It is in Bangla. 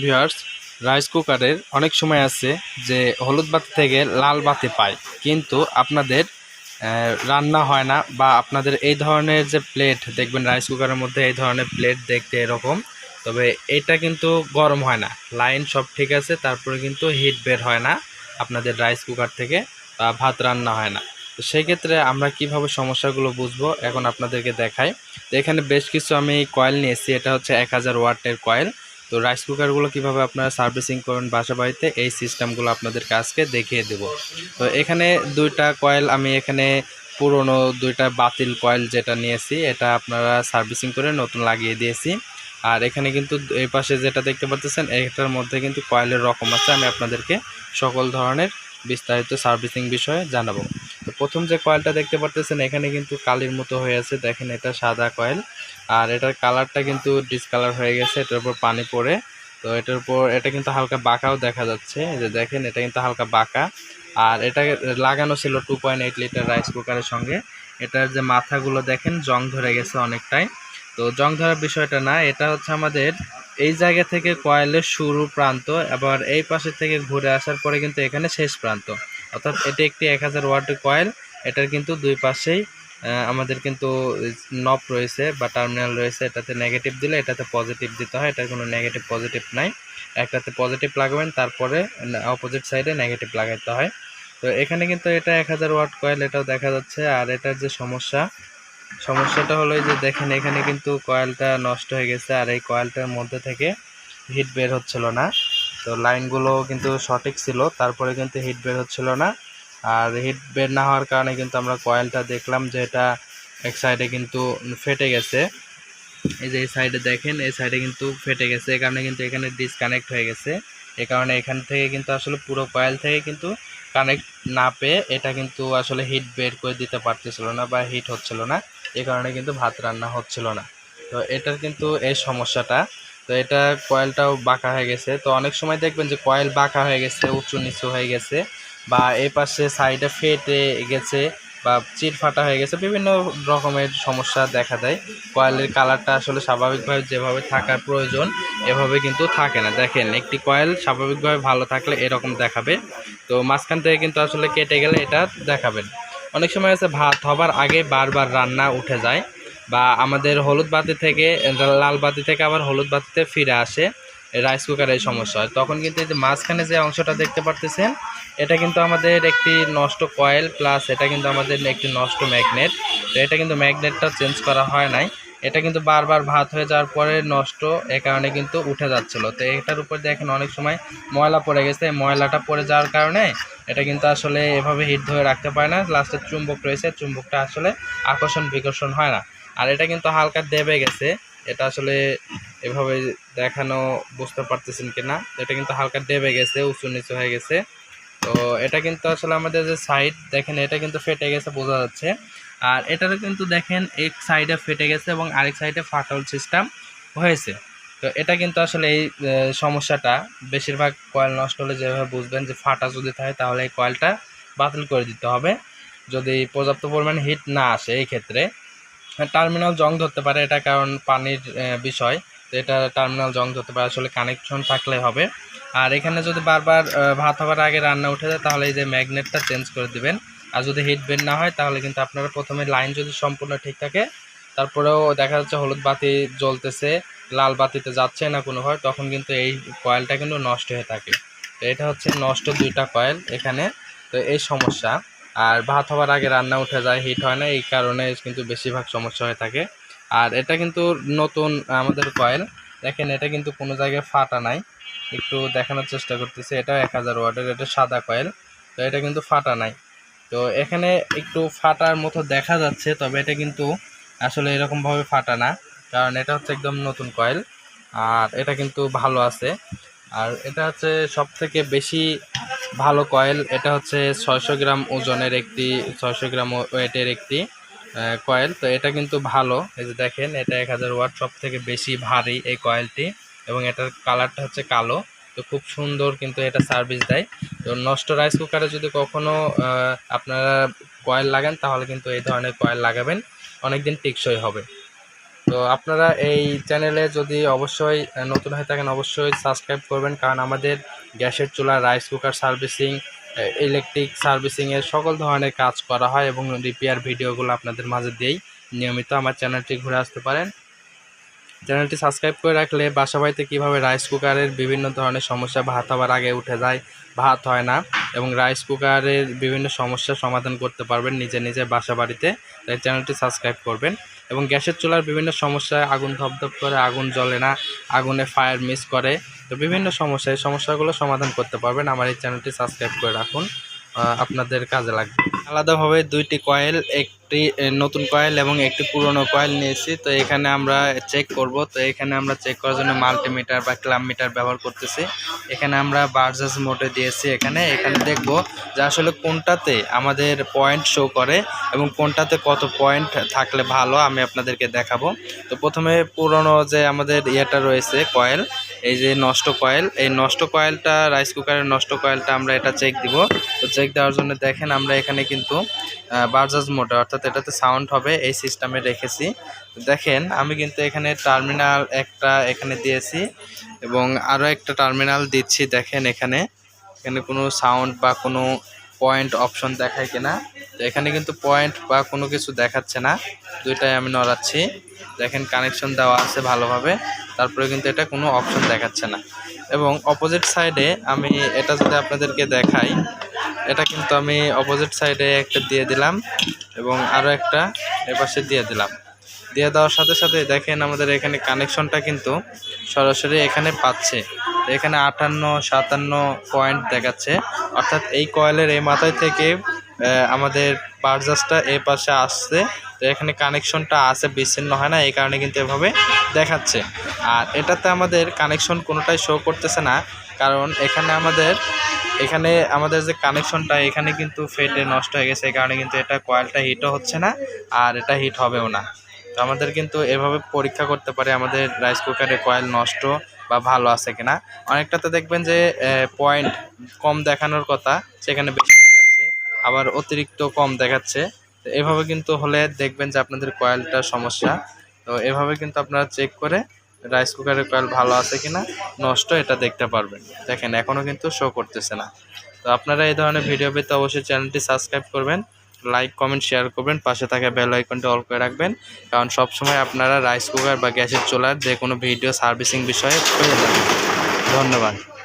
ভিউয়ার্স রাইস কুকারের অনেক সময় আছে যে হলুদ বাতি থেকে লাল বাতি পায়, কিন্তু আপনাদের রান্না হয় না বা আপনাদের এই ধরনের যে প্লেট দেখবেন রাইস কুকারের মধ্যে এই ধরনের প্লেট দেখতে এরকম, তবে এটা কিন্তু গরম হয় না। লাইন সব ঠিক আছে, তারপরে কিন্তু হিট বের হয় না আপনাদের রাইস কুকার থেকে, বা ভাত রান্না হয় না। তো সেই ক্ষেত্রে আমরা কীভাবে সমস্যাগুলো বুঝব, এখন আপনাদেরকে দেখাই। তো এখানে বেশ কিছু আমি কয়েল নিয়েছি, এটা হচ্ছে এক হাজার ওয়াটের কয়েল তো রাইস কুকারগুলো কীভাবে আপনারা সার্ভিসিং করবেন বাসা বাড়িতে এই সিস্টেমগুলো আপনাদেরকে আজকে দেখিয়ে দেব। তো এখানে দুইটা কয়েল আমি এখানে পুরনো দুইটা বাতিল কয়েল যেটা নিয়েছি, এটা আপনারা সার্ভিসিং করে নতুন লাগিয়ে দিয়েছি। আর এখানে কিন্তু এই পাশে যেটা দেখতে পাচ্ছেন, এটার মধ্যে কিন্তু কয়েলের রকম আছে, আমি আপনাদেরকে সকল ধরনের বিস্তারিত সার্ভিসিং বিষয়ে জানাব। তো প্রথম যে কয়েলটা দেখতে পারতেছেন, এখানে কিন্তু কালির মতো হয়ে আছে। দেখেন, এটা সাদা কয়েল আর এটার কালারটা কিন্তু ডিসকালার হয়ে গেছে, এটার উপর পানি পড়ে। তো এটার উপর, এটা কিন্তু হালকা বাঁকাও দেখা যাচ্ছে। যে দেখেন, এটা কিন্তু হালকা বাঁকা। আর এটা লাগানো ছিল two point eight litre rice কুকারের সঙ্গে। এটার যে মাথাগুলো দেখেন, জং ধরে গেছে অনেকটাই। তো জং ধরার বিষয়টা না, এটা হচ্ছে আমাদের এই জায়গা থেকে কয়েলের শুরু প্রান্ত, আবার এই পাশে থেকে ঘুরে আসার পরে কিন্তু এখানে শেষ প্রান্ত। অর্থাৎ এটি একটি এক হাজার ওয়াটের কয়েল। এটার কিন্তু দুই পাশেই আমাদের কিন্তু নব রয়েছে বা টার্মিনাল রয়েছে। এটাতে নেগেটিভ দিলে এটাতে পজিটিভ দিতে হয়। এটার কোনো নেগেটিভ পজিটিভ নাই। একটাতে পজিটিভ লাগাবেন, তারপরে অপোজিট সাইডে নেগেটিভ লাগাইতে হয়। তো এখানে কিন্তু এটা এক হাজার ওয়াট কয়েল, এটাও দেখা যাচ্ছে। আর এটার যে সমস্যা, সমস্যাটা হলো যে দেখেন, এখানে কিন্তু কয়েলটা নষ্ট হয়ে গেছে। আর এই কয়েলটার মধ্যে থেকে হিট বের হচ্ছিল না। তো লাইনগুলো কিন্তু সঠিক ছিল, তারপরে কিন্তু হিট বের হচ্ছিল না। আর হিট বের না হওয়ার কারণে কিন্তু আমরা কয়েলটা দেখলাম যে এটা এক সাইডে কিন্তু ফেটে গেছে। এই যে এই সাইডে দেখেন, এই সাইডে কিন্তু ফেটে গেছে, এই কারণে কিন্তু এখানে ডিসকানেক্ট হয়ে গেছে। এ কারণে এখান থেকে কিন্তু আসলে পুরো কয়েল থেকে কিন্তু কানেক্ট না পেয়ে এটা কিন্তু আসলে হিট বের করে দিতে পারতেছিল না বা হিট হচ্ছিল না। এ কারণে কিন্তু ভাত রান্না হচ্ছিল না। তো এটার কিন্তু এই সমস্যাটা। তো এটা কয়েলটাও বাঁকা হয়ে গেছে। তো অনেক সময় দেখবেন যে কয়েল বাঁকা হয়ে গেছে, উঁচু নিচু হয়ে গেছে বা এই পাশে সাইডে ফেটে গেছে বা চিট ফাটা হয়ে গেছে, বিভিন্ন রকমের সমস্যা দেখা দেয়। কয়েলের কালারটা আসলে স্বাভাবিকভাবে যেভাবে থাকার প্রয়োজন, এভাবে কিন্তু থাকে না। দেখেন, একটি কয়েল স্বাভাবিকভাবে ভালো থাকলে এরকম দেখাবে। তো মাঝখান থেকে কিন্তু আসলে কেটে গেলে এটা দেখাবেন। অনেক সময় আছে ভাত হবার আগে বারবার রান্না উঠে যায়। বা আমাদের হলুদ বাতি থেকে লাল বাতি থেকে আবার হলুদ বাতিতে ফিরে আসে রাইস কুকারের সমস্যা হয়। তখন কিন্তু এই যে মাঝখানে যে অংশটা দেখতে পারতেছেন, এটা কিন্তু আমাদের একটি নষ্ট কয়েল প্লাস এটা কিন্তু আমাদের একটি নষ্ট ম্যাগনেট তো এটা কিন্তু ম্যাগনেটটা চেঞ্জ করা হয় নাই। এটা কিন্তু বারবার ভাত হয়ে যাওয়ার পরে নষ্ট, এ কারণে কিন্তু উঠে যাচ্ছিল। তো এটার উপর দেখেন অনেক সময় ময়লা পড়ে গেছে। ময়লাটা পড়ে যাওয়ার কারণে এটা কিন্তু আসলে এভাবে হিট ধরে রাখতে পারে না। লাস্টের চুম্বক রয়েছে, চুম্বকটা আসলে আকর্ষণ বিকর্ষণ হয় না। আর এটা কিন্তু হালকা দেবে গেছে। এটা আসলে এভাবে দেখানো বুঝতে পারতেছেন কি না এটা কিন্তু হালকা দেবে গেছে, উঁচু নিচু হয়ে গেছে। তো এটা কিন্তু আসলে আমাদের যে সাইড দেখেন এটা কিন্তু ফেটে গেছে, বোঝা যাচ্ছে। আর এটারও কিন্তু দেখেন এক সাইডে ফেটে গেছে এবং আরেক সাইডে ফাটল সিস্টেম হয়েছে। তো এটা কিন্তু আসলে এই সমস্যাটা, বেশিরভাগ কয়েল নষ্ট হলে যেভাবে বুঝবেন যে ফাটা যদি থাকে তাহলে এই কয়েলটা বাতিল করে দিতে হবে। যদি পর্যাপ্ত পরিমাণে হিট না আসে এই ক্ষেত্রে টার্মিনাল জং ধরতে পারে, এটা কারণ পানির বিষয়। তো এটা টার্মিনাল জং ধরতে পারে, আসলে কানেকশন থাকলে হবে। আর এখানে যদি বারবার ভাত হওয়ার আগে রান্না উঠে যায় তাহলে এই যে ম্যাগনেটটা চেঞ্জ করে দিবেন। আর যদি হিট বের না হয়, তাহলে কিন্তু আপনারা প্রথমে লাইন যদি সম্পূর্ণ ঠিক থাকে, তারপরেও দেখা যাচ্ছে হলুদ বাতি জ্বলতেছে, লাল বাতিতে যাচ্ছে না কোনো হয় তখন কিন্তু এই কয়েলটা কিন্তু নষ্ট হয়ে থাকে। তো এটা হচ্ছে নষ্ট দুইটা কয়েল এখানে। তো এই সমস্যা। আর ভাত হওয়ার আগে রান্না উঠে যায় হিট হয় না, এই কারণে কিন্তু বেশিরভাগ সমস্যা হয়ে থাকে। আর এটা কিন্তু নতুন আমাদের কয়েল দেখেন, এটা কিন্তু কোনো জায়গায় ফাটা নাই। একটু দেখানোর চেষ্টা করতেছি এটা এক হাজার ওয়াটের, এটা সাদা কয়েল তো এটা কিন্তু ফাটা নাই। তো এখানে একটু ফাটার মতো দেখা যাচ্ছে, তবে এটা কিন্তু আসলে এরকমভাবে ফাটা না, কারণ এটা হচ্ছে একদম নতুন কয়েল, আর এটা কিন্তু ভালো আছে। আর এটা হচ্ছে সব থেকে বেশি ভালো কয়েল, এটা হচ্ছে ছয়শো গ্রাম ওজনের একটি, ছয়শো গ্রাম ওয়েটের একটি কয়েল। তো এটা কিন্তু ভালো, এই যে দেখেন, এটা এক হাজার ওয়াট সব থেকে বেশি ভারী এই কয়েলটি, এবং এটার কালারটা হচ্ছে কালো। তো খুব সুন্দর কিন্তু এটা সার্ভিস দেয়। তো নষ্ট রাইস কুকারে যদি কখনো আপনারা কয়েল লাগান, তাহলে কিন্তু এই ধরনের কয়েল লাগাবেন। অনেক দিন টেকসই হবে। তো আপনারা এই চ্যানেলে যদি অবশ্যই নতুন হয়ে থাকেন, অবশ্যই সাবস্ক্রাইব করবেন। কারণ আমাদের গ্যাসের চুলা রাইস কুকার সার্ভিসিং ইলেকট্রিক সার্ভিসিংয়ের সকল ধরনের কাজ করা হয় এবং রিপেয়ার ভিডিওগুলো আপনাদের মাঝে দিয়েই নিয়মিত আমার চ্যানেলটি ঘুরে আসতে পারেন। চ্যানেলটি সাবস্ক্রাইব করে রাখলে বাসা বাড়িতে কীভাবে রাইস কুকারের বিভিন্ন ধরনের সমস্যা ভাত হওয়ার আগে উঠে যায়, ভাত হয় না এবং রাইস কুকারের বিভিন্ন সমস্যার সমাধান করতে পারবেন নিজে নিজে বাসা বাড়িতে, তাই চ্যানেলটি সাবস্ক্রাইব করবেন। এবং গ্যাসের চুলার বিভিন্ন সমস্যায় আগুন ধপধপ করে আগুন জ্বলে না, আগুনে ফায়ার মিস করে, তো বিভিন্ন সমস্যা এই সমস্যাগুলো সমাধান করতে পারবেন। আমার এই চ্যানেলটি সাবস্ক্রাইব করে রাখুন। আপনাদের কাজে লাগবে। আলাদাভাবে দুইটি কয়েল, একটি নতুন কয়েল এবং একটি পুরনো কয়েল নিয়েছি। তো এখানে আমরা চেক করব। তো এখানে আমরা চেক করার জন্য মাল্টিমিটার বা ক্লাম মিটার ব্যবহার করতেছি। এখানে আমরা বার্জাস মোটে দিয়েছি এখানে। এখানে দেখব যে আসলে কোনটাতে আমাদের পয়েন্ট শো করে এবং কোনটাতে কত পয়েন্ট থাকলে ভালো আমি আপনাদেরকে দেখাবো। তো প্রথমে পুরনো যে আমাদের ইয়েটা রয়েছে কয়েল এই যে নষ্ট কয়েল, এই নষ্ট কয়েলটা রাইস কুকারের নষ্ট কয়েলটা আমরা এটা চেক দিব। তো চেক দেওয়ার জন্য দেখেন আমরা এখানে কিন্তু বাজাজ মোটর অর্থাৎ এটাতে সাউন্ড হবে, এই সিস্টেমে রেখেছি। দেখেন, আমি কিন্তু এখানে টার্মিনাল একটা এখানে দিয়েছি এবং আরও একটা টার্মিনাল দিচ্ছি, দেখেন এখানে। এখানে কোনো সাউন্ড বা কোনো পয়েন্ট অপশন দেখায় কিনা। তো এখানে কিন্তু পয়েন্ট বা কোনো কিছু দেখাচ্ছে না। দুইটাই আমি নড়াচ্ছি। দেখেন কানেকশন দেওয়া আছে ভালোভাবে। তারপরে কিন্তু এটা কোনো অপশন দেখাচ্ছে না। এবং অপোজিট সাইডে আমি এটা যদি আপনাদেরকে দেখাই, এটা কিন্তু আমি অপোজিট সাইডে একটা দিয়ে দিলাম এবং আরও একটা এপাশে দিয়ে দিলাম। দিয়ে দেওয়ার সাথে সাথে দেখেন আমাদের এখানে কানেকশনটা কিন্তু সরাসরি এখানে পাচ্ছে। এখানে আটান্ন, সাতান্ন পয়েন্ট দেখাচ্ছে। অর্থাৎ এই কয়েলের এই মাথায় থেকে আমাদের বার্জাসটা এই পাশে আসছে। তো এখানে কানেকশনটা আছে, বিচ্ছিন্ন হয় না, এই কারণে কিন্তু এভাবে দেখাচ্ছে। আর এটাতে আমাদের কানেকশন কোনোটাই শো করতেছে না, কারণ এখানে আমাদের এখানে আমাদের যে কানেকশনটা এখানে কিন্তু ফেটে নষ্ট হয়ে গেছে, এই কারণে কিন্তু এটা কয়েলটা হিটও হচ্ছে না, আর এটা হিট হবেও না। আমাদের কিন্তু এভাবে পরীক্ষা করতে পারে, আমাদের রাইস কুকারের কয়েল নষ্ট বা ভালো আছে কিনা। অনেকটাতে দেখবেন যে পয়েন্ট কম দেখানোর কথা, সেখানে বেশি দেখাচ্ছে, আবার অতিরিক্ত কম দেখাচ্ছে। তো এভাবে কিন্তু হলে দেখবেন যে আপনাদের কয়েলটার সমস্যা। তো এভাবে কিন্তু আপনারা চেক করে রাইস কুকারের কয়েল ভালো আছে কিনা, নষ্ট এটা দেখতে পারবেন। দেখেন এখনও কিন্তু শো করতেছে না। তো আপনারা এই ধরনের ভিডিও পেতে অবশ্যই চ্যানেলটি সাবস্ক্রাইব করবেন। লাইক কমেন্ট শেয়ার করবেন। পাশে থাকা বেল আইকনটি অল করে রাখবেন। কারণ সবসময় আপনারা রাইস কুকার বা গ্যাসের চুলার যে কোনো ভিডিও সার্ভিসিং বিষয়ে পেয়ে যাবেন। ধন্যবাদ।